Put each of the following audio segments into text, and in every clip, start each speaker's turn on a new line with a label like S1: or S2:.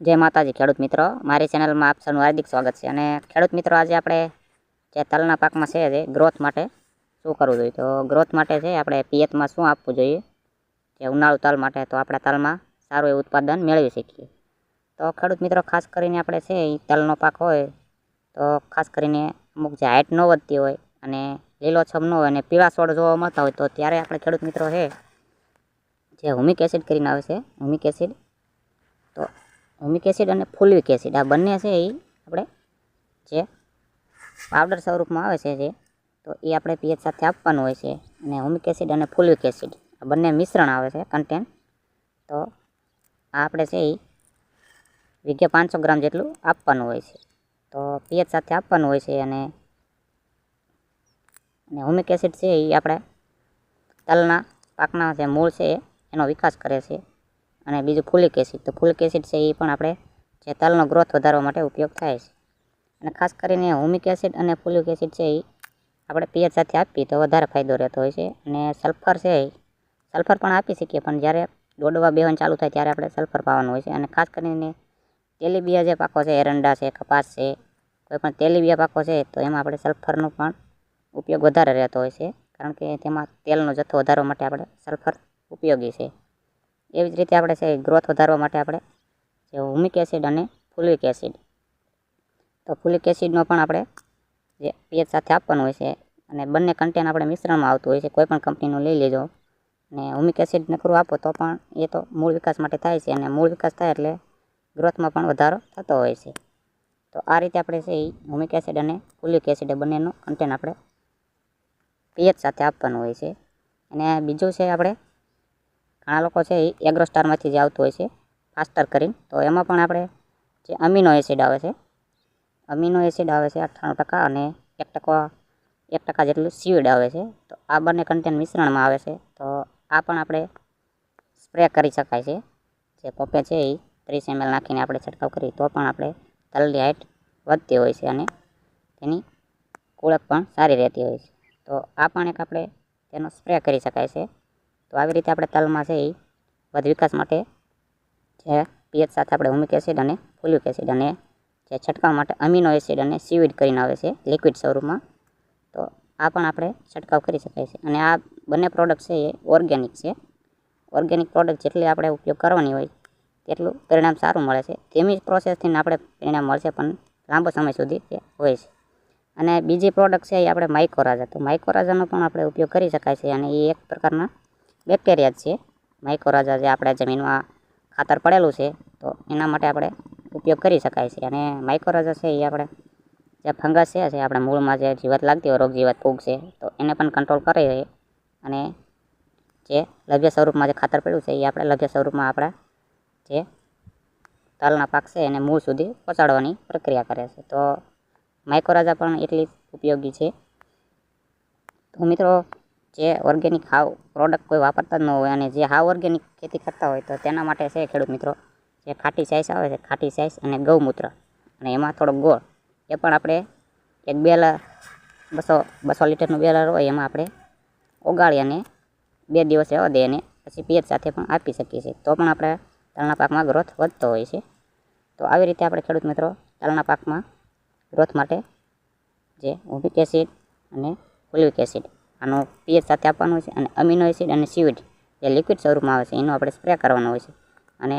S1: જય માતાજી, ખેડૂત મિત્રો. મારી ચેનલમાં આપ સૌનું હાર્દિક સ્વાગત છે. અને ખેડૂત મિત્રો, આજે આપણે જે તલના પાકમાં છે જે ગ્રોથ માટે શું કરવું જોઈએ? તો ગ્રોથ માટે છે આપણે પિયતમાં શું આપવું જોઈએ? જે ઉનાળુ તલ માટે, તો આપણા તલમાં સારું એવું ઉત્પાદન મેળવી શકીએ. તો ખેડૂત મિત્રો, ખાસ કરીને આપણે છે એ તલનો પાક હોય, તો ખાસ કરીને અમુક જે હાઇટ ન વધતી હોય અને લીલોછમ ન હોય અને પીળા છોડ જોવા મળતા હોય, તો ત્યારે આપણે ખેડૂત મિત્રો છે જે હુમિક એસિડ કરીને આવે છે, હુમિક એસિડ. તો હુમિક એસિડ અને ફુલવિક એસિડ. આ બંને છે એ આપણે જે પાવડર સ્વરૂપમાં આવે છે જે, તો એ આપણે પીએચ સાથે આપવાનું હોય છે. અને હુમિક એસિડ અને ફુલવિક એસિડ, આ બંને મિશ્રણ આવે છે કન્ટેન્ટ તો આ આપણે છે એ વીઘે પાંચસો ગ્રામ જેટલું આપવાનું હોય છે. તો પીએચ સાથે આપવાનું હોય છે અને અને હોમિક એસિડ છે એ આપણે તલના પાકના જે મૂળ છે એનો વિકાસ કરે છે. અને બીજું ફુલિક એસિડ. તો ફૂલિક એસિડ છે એ પણ આપણે જે તલનો ગ્રોથ વધારવા માટે ઉપયોગ થાય છે. અને ખાસ કરીને હોમિક એસિડ અને ફૂલિક એસિડ છે એ આપણે પિયત સાથે આપીએ તો વધારે ફાયદો રહેતો હોય છે. અને સલ્ફર છે સલ્ફર પણ આપી શકીએ પણ જ્યારે દોડવા બેહન ચાલુ થાય ત્યારે આપણે સલ્ફર પાવાનું હોય છે. અને ખાસ કરીને તેલીબિયા જે પાકો છે, એરંડા છે, કપાસ છે, કોઈ પણ તેલીબિયા પાકો છે તો એમાં આપણે સલ્ફરનો પણ ઉપયોગ વધારે રહેતો હોય છે. કારણ કે તેમાં તેલનો જથ્થો વધારવા માટે આપણે સલ્ફર ઉપયોગી છે. એવી જ રીતે આપણે છે ગ્રોથ વધારવા માટે આપણે જે હુમિક એસિડ અને ફુલિક એસિડ. તો ફુલિક એસિડનો પણ આપણે જે પીએચ સાથે આપવાનું હોય છે અને બંને કન્ટેન આપણે મિશ્રણમાં આવતું હોય છે, કોઈ પણ કંપનીનું લઈ લેજો. અને હુમિક એસિડ નકરું આપો તો પણ એ તો મૂળ વિકાસ માટે થાય છે અને મૂળ વિકાસ થાય એટલે ગ્રોથમાં પણ વધારો થતો હોય છે. તો આ રીતે આપણે છે એ હુમિક એસિડ અને ફુલિક એસિડ બંનેનું કન્ટેન આપણે પીએચ સાથે આપવાનું હોય છે. અને બીજું છે, આપણે ઘણા લોકો છે એ એગ્રોસ્ટારમાંથી જે આવતું હોય છે ફાસ્ટર કરીને. તો એમાં પણ આપણે જે અમીનો એસિડ આવે છે અમીનો એસિડ આવે છે અઠ્ઠાણું ટકા અને એક ટકા એક ટકા જેટલું સીવીડ આવે છે. તો આ બંને કન્ટેન મિશ્રણમાં આવે છે. તો આ પણ આપણે સ્પ્રે કરી શકાય છે. જે પપ્પે છે એ ત્રીસ એમએલ નાખીને આપણે છંટકાવ કરીએ તો પણ આપણે તલની હાઇટ વધતી હોય છે અને તેની કુળક પણ સારી રહેતી હોય છે. તો આ પણ એક આપણે તેનો સ્પ્રે કરી શકાય છે. તો આવી રીતે આપણે તલમાં છે એ વધ વિકાસ માટે જે પીએચ સાથે આપણે હુમિક એસિડ અને ફોલિક એસિડ અને જે છંટકાવ માટે અમીનો એસિડ અને સીવિડ કરીને આવે છે લિક્વિડ સ્વરૂપમાં. તો આ પણ આપણે છંટકાવ કરી શકાય છે. અને આ બંને પ્રોડક્ટ છે એ ઓર્ગેનિક છે. ઓર્ગેનિક પ્રોડક્ટ જેટલી આપણે ઉપયોગ કરવાની હોય તેટલું પરિણામ સારું મળે છે. ધીમી પ્રોસેસથી આપણે પરિણામ મળશે પણ લાંબો સમય સુધી તે હોય છે. અને બીજી પ્રોડક્ટ છે એ આપણે માઇકોરાજા તો માઇકોરાજાનો પણ આપણે ઉપયોગ કરી શકાય છે અને એ એક પ્રકારના બેક્ટેરિયા જ છે. માઇકોરાજા જે આપણે જમીનમાં ખાતર પડેલું છે, તો એના માટે આપણે ઉપયોગ કરી શકાય છે. અને માઇકોરાજા છે એ આપણે જે ફંગસ છે આપણે મૂળમાં જે જીવાત લાગતી હોય રોગ જીવાત ફૂગ છે, તો એને પણ કંટ્રોલ કરે છે. અને જે લભ્ય સ્વરૂપમાં જે ખાતર પડ્યું છે, એ આપણે લભ્ય સ્વરૂપમાં આપણા જે તલના પાક છે, એને મૂળ સુધી પહોંચાડવાની પ્રક્રિયા કરે છે. તો માઇકોરાજા પણ એટલી ઉપયોગી છે. તો મિત્રો જે ઓર્ગેનિક હાવ પ્રોડક્ટ કોઈ વાપરતા જ ન હોય અને જે હાવ ઓર્ગેનિક ખેતી કરતા હોય તો તેના માટે છે ખેડૂત મિત્રો, જે ખાટી સાઈસ આવે છે, ખાટી સાઈસ અને ગૌમૂત્ર અને એમાં થોડોક ગોળ. એ પણ આપણે એક બેલર બસો બસો લીટરનું બેલર હોય એમાં આપણે ઓગાળી અને બે દિવસ રહેવા દઈએ અને પછી પિયત સાથે પણ આપી શકીએ છીએ. તો પણ આપણે તલના પાકમાં ગ્રોથ વધતો હોય છે. તો આવી રીતે આપણે ખેડૂત મિત્રો તલના પાકમાં ગ્રોથ માટે જે ઉભિક એસિડ અને ફુલવિક એસિડ આનો પીએચ સાથે આપવાનું હોય છે અને અમીનો એસિડ અને સીવીડ જે લિક્વિડ સ્વરૂપમાં આવે છે, એનો આપણે સ્પ્રે કરવાનો હોય છે. અને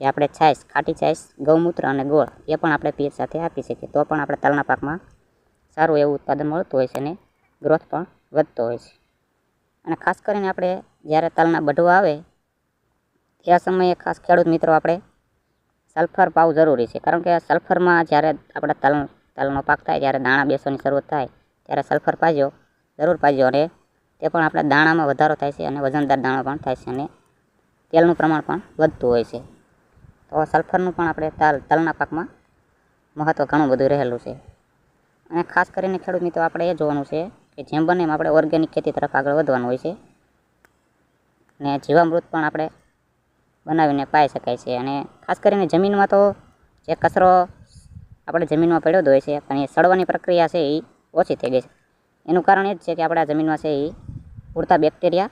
S1: જે આપણે છાશ, ખાટી છાશ, ગૌમૂત્ર અને ગોળ, એ પણ આપણે પીએચ સાથે આપી શકીએ. તો પણ આપણે તલના પાકમાં સારું એવું ઉત્પાદન મળતું હોય છે અને ગ્રોથ પણ વધતો હોય છે. અને ખાસ કરીને આપણે જ્યારે તલના બઢવા આવે, તે સમયે ખાસ ખેડૂત મિત્રો આપણે સલ્ફર પાવું જરૂરી છે. કારણ કે સલ્ફરમાં જ્યારે આપણા તલ, તલનો પાક થાય, ત્યારે દાણા બેસવાની શરૂઆત થાય, ત્યારે સલ્ફર પાજો જરૂર પાજો અને તે પણ આપણા દાણામાં વધારો થાય છે અને વજનદાર દાણા પણ થાય છે અને તેલનું પ્રમાણ પણ વધતું હોય છે. તો સલ્ફરનું પણ આપણે તલ, તલના પાકમાં મહત્ત્વ ઘણું બધું રહેલું છે. અને ખાસ કરીને ખેડૂત મિત્રો, આપણે એ જોવાનું છે કે જેમ બને એમ આપણે ઓર્ગેનિક ખેતી તરફ આગળ વધવાનું હોય છે. અને જીવામૃત પણ આપણે બનાવીને પાઈ શકાય છે અને ખાસ કરીને જમીનમાં તો જે કચરો આપણે જમીનમાં પડ્યો હોય છે, પણ એ સડવાની પ્રક્રિયા છે એ ઓછી થઈ ગઈ છે. એનું કારણ એ જ છે કે આપણા જમીનમાં છે એ પૂરતા બેક્ટેરિયા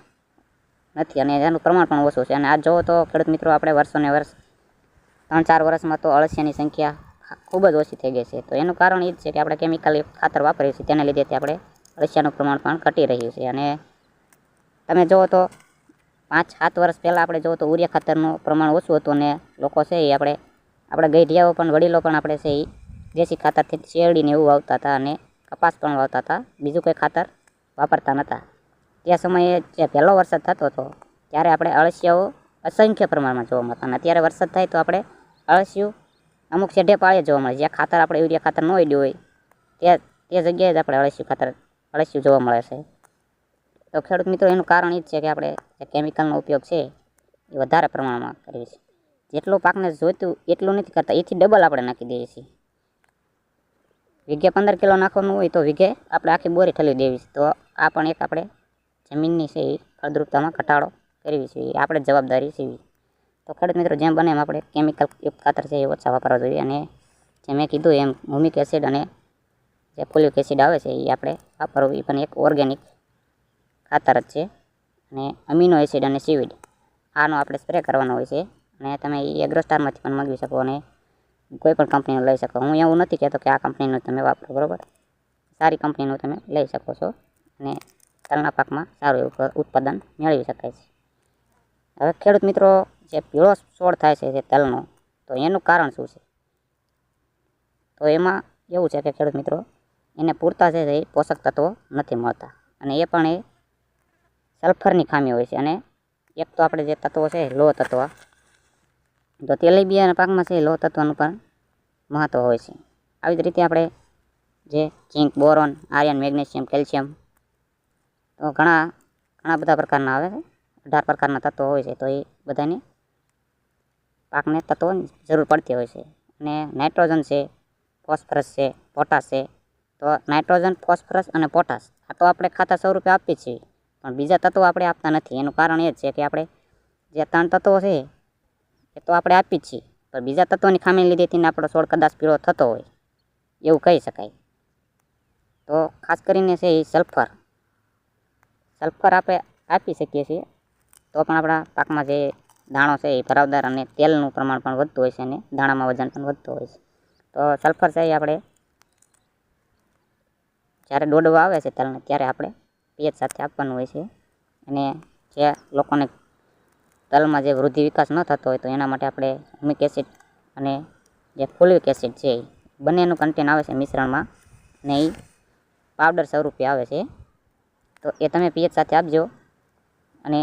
S1: નથી અને એનું પ્રમાણ પણ ઓછું છે. અને આ જોવો તો ખેડૂત મિત્રો, આપણે વર્ષોને વર્ષ ત્રણ ચાર વર્ષમાં તો અળસિયાની સંખ્યા ખૂબ જ ઓછી થઈ ગઈ છે. તો એનું કારણ એ જ છે કે આપણે કેમિકલ ખાતર વાપરીએ છીએ, તેના લીધે આપણે અળસિયાનું પ્રમાણ પણ ઘટી રહ્યું છે. અને તમે જુઓ તો પાંચ સાત વર્ષ પહેલાં આપણે જુઓ તો ઉરિયા ખાતરનું પ્રમાણ ઓછું હતું અને લોકો છે એ આપણે આપણે ગઈઢિયાઓ પણ, વડીલો પણ આપણે છે એ દેશી ખાતરથી શેરડીને એવું વાવતા હતા અને કપાસ પણ વાવતા હતા. બીજું કોઈ ખાતર વાપરતા નહોતા તે સમયે જે પહેલો વરસાદ થતો હતો, ત્યારે આપણે અળસિયાઓ અસંખ્ય પ્રમાણમાં જોવા મળતા અને અત્યારે વરસાદ થાય તો આપણે અળસિયું અમુક શેઢે પાળે જોવા મળે. જ્યાં ખાતર આપણે યુરિયા ખાતર ન ઉડ્યું હોય તે તે જગ્યાએ જ આપણે અળસિયું ખાતર, અળસિયું જોવા મળે છે. તો ખેડૂત મિત્રો, એનું કારણ એ જ છે કે આપણે જે કેમિકલનો ઉપયોગ છે, એ વધારે પ્રમાણમાં કરીએ છીએ. જેટલું પાકને જોઈતું, એટલું નથી કરતા. એથી ડબલ આપણે નાખી દઈએ છીએ. વીઘે પંદર કિલો નાખવાનું હોય તો વીઘે આપણે આખી બોરી ઠલી દેવી તો આ પણ એક આપણે જમીનની છે એ ફળદ્રુપતામાં ઘટાડો કરવી જોઈએ આપણે જવાબદારી છે. તો ખેડૂત મિત્રો, જેમ બને એમ આપણે કેમિકલ ખાતર છે એ ઓછા વાપરવા જોઈએ. અને જે મેં કીધું એમ હુમિક એસિડ અને જે ફોલિક એસિડ આવે છે એ આપણે વાપરવું. એ પણ એક ઓર્ગેનિક ખાતર જ છે. અને અમીનો એસિડ અને સીવીડ આનો આપણે સ્પ્રે કરવાનો હોય છે. અને તમે એ એગ્રોસ્ટારમાંથી પણ મગાવી શકો. અને કોઈ પણ કંપનીનું લઈ શકો. હું એવું નથી કહેતો કે આ કંપનીનું તમે વાપરો, બરાબર? સારી કંપનીનું તમે લઈ શકો છો અને તલના પાકમાં સારું એવું ઉત્પાદન મેળવી શકાય છે. હવે ખેડૂત મિત્રો, જે પીળો છોડ થાય છે, જે તલનો, તો એનું કારણ શું છે? તો એમાં એવું છે કે ખેડૂત મિત્રો, એને પૂરતા છે એ પોષક તત્વો નથી મળતા અને એ પણ એ સલ્ફરની ખામી હોય છે અને એક તો આપણે જે તત્વો છે લો તત્વ તો તેલીબિયાના પાકમાં છે, લો તત્વનું પણ મહત્ત્વ હોય છે. આવી જ રીતે આપણે જે zinc, boron iron magnesium, calcium તો ઘણા ઘણા બધા પ્રકારના આવે છે. અઢાર પ્રકારના તત્વો હોય છે, તો એ બધાને પાકને તત્વોની જરૂર પડતી હોય છે. અને નાઇટ્રોજન છે, ફોસ્ફરસ છે, પોટાશ છે, તો નાઇટ્રોજન, ફોસ્ફરસ અને પોટાશ આ તો આપણે ખાતા સ્વરૂપે આપીએ છીએ. પણ બીજા તત્વો આપણે આપતા નથી. એનું કારણ એ જ છે કે આપણે જે ત્રણ તત્વો છે એ તો આપણે આપી જ છીએ. પણ બીજા તત્વોની ખામી લીધેથી આપણો છોડ કદાચ પીળો થતો હોય, એવું કહી શકાય. તો ખાસ કરીને છે એ સલ્ફર. સલ્ફર આપણે આપી શકીએ છીએ. તો પણ આપણા પાકમાં જે દાણો છે એ ભરાવદાર અને તેલનું પ્રમાણ પણ વધતું હોય છે અને દાણામાં વજન પણ વધતું હોય છે. તો સલ્ફર છે એ આપણે જ્યારે દોડવા આવે છે તલને, ત્યારે આપણે પીએચ સાથે આપવાનું હોય છે. અને જે લોકોને તલમાં જે વૃદ્ધિ વિકાસ ન થતો હોય તો એના માટે આપણે હુમિક એસિડ અને જે ફોલિક એસિડ છે બંનેનું કન્ટેન આવે છે મિશ્રણમાં ને એ પાવડર સ્વરૂપે આવે છે. તો એ તમે પીએચ સાથે આપજો અને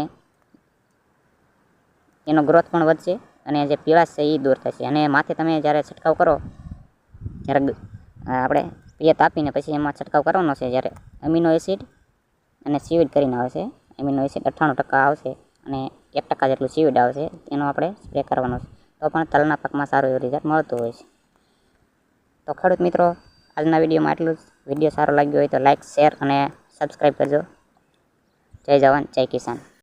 S1: એનો ગ્રોથ પણ વધશે અને જે પીળાશ છે એ દૂર થશે. અને માથે તમે જ્યારે છંટકાવ કરો, જ્યારે આપણે પિયત આપીને પછી એમાં છંટકાવ કરવાનો છે, જ્યારે અમીનો એસિડ અને સીવિડ કરીને આવે છે એમિનો એસિડ અઠ્ઠાણું ટકા આવશે. અને એક ટકા જેટલું સીવીડ આવશે એનો આપણે સ્પ્રે કરવાનો છે. તો પણ તલના પાકમાં સારું એવું રિઝલ્ટ મળતું હોય છે. તો ખેડૂત મિત્રો, આજના વિડીયોમાં આટલું જ. વીડિયો સારો લાગ્યો હોય તો લાઇક શેર અને સબસ્ક્રાઈબ કરજો. જય જવાન, જય કિસાન.